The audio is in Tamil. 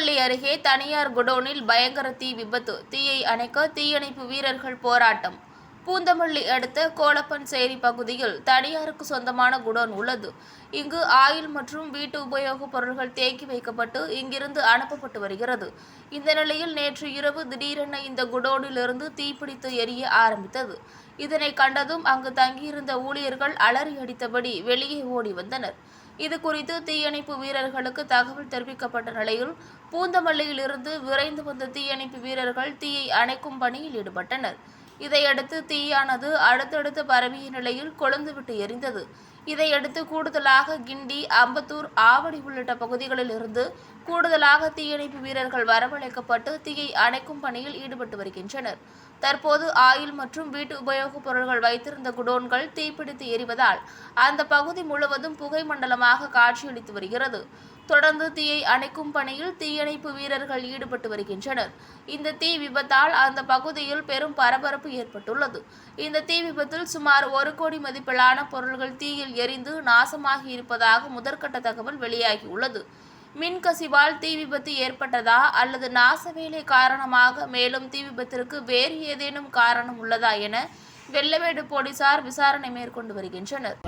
திருநெல்வேலி அருகே தனியார் குடோனில் பயங்கர தீ விபத்து. தீயை அணைக்க தீயணைப்பு வீரர்கள் போராட்டம். பூந்தமல்லி அடுத்த கோலப்பன்சேரி பகுதியில் தனியாருக்கு சொந்தமான குடோன் உள்ளது. இங்கு ஆயில் மற்றும் வீட்டு உபயோகப் பொருட்கள் தேக்கி வைக்கப்பட்டு இங்கிருந்து அனுப்பப்பட்டு வருகிறது. இந்த நிலையில் நேற்று இரவு திடீரென இந்த குடோனிலிருந்து தீப்பிடித்து எரிய ஆரம்பித்தது. இதனை கண்டதும் அங்கு தங்கியிருந்த ஊழியர்கள் அலறி அடித்தபடி வெளியே ஓடி வந்தனர். இது குறித்து தீயணைப்பு வீரர்களுக்கு தகவல் தெரிவிக்கப்பட்ட நிலையில் பூந்தமல்லியிலிருந்து விரைந்து வந்த தீயணைப்பு வீரர்கள் தீயை அணைக்கும் பணியில் ஈடுபட்டனர். இதையடுத்து தீயானது அடுத்தடுத்து பரவிய நிலையில் கொழுந்துவிட்டு எரிந்தது. இதையடுத்து கூடுதலாக கிண்டி அம்பத்தூர் ஆவடி உள்ளிட்ட பகுதிகளில் இருந்து கூடுதலாக தீயணைப்பு வீரர்கள் வரவழைக்கப்பட்டு தீயை அணைக்கும் பணியில் ஈடுபட்டு வருகின்றனர். தற்போது ஆயில் மற்றும் வீட்டு உபயோகப் பொருட்கள் வைத்திருந்த குடோன்கள் தீப்பிடித்து எரிவதால் அந்த பகுதி முழுவதும் புகை மண்டலமாக காட்சியளித்து வருகிறது. தொடர்ந்து தீயை அணைக்கும் பணியில் தீயணைப்பு வீரர்கள் ஈடுபட்டு வருகின்றனர். இந்த தீ விபத்தால் அந்த பகுதியில் பெரும் பரபரப்பு ஏற்பட்டுள்ளது. இந்த தீ விபத்தில் சுமார் ஒரு கோடி மதிப்பிலான பொருட்கள் தீயில் எரிந்து நாசமாகி இருப்பதாக முதற்கட்ட தகவல் வெளியாகியுள்ளது. மின்கசிவால் தீ விபத்து ஏற்பட்டதா அல்லது நாசவேலை காரணமாக மேலும் தீ விபத்திற்கு வேறு ஏதேனும் காரணம் உள்ளதா என வெள்ளவேடு போலீசார் விசாரணை மேற்கொண்டு வருகின்றனர்.